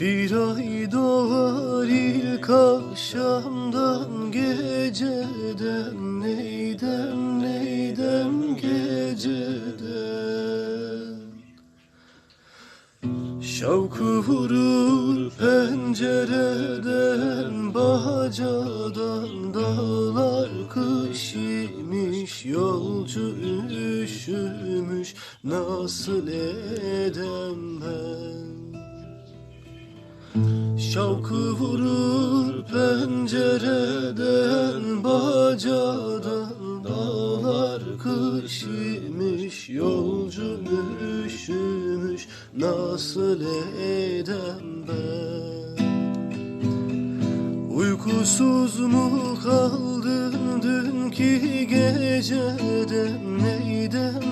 Bir ay doğar ilk akşamdan geceden Neydem neydem geceden? Şavkı vurur pencereden Bacadan dağlar kış imiş Yolcu üşümüş nasıl edem Şavkı vurur pencereden Bacadan dağlar kış imiş Yolcu üşümüş nasıl edem ben? Uykusuz mu kaldın dünkü geceden? Neydem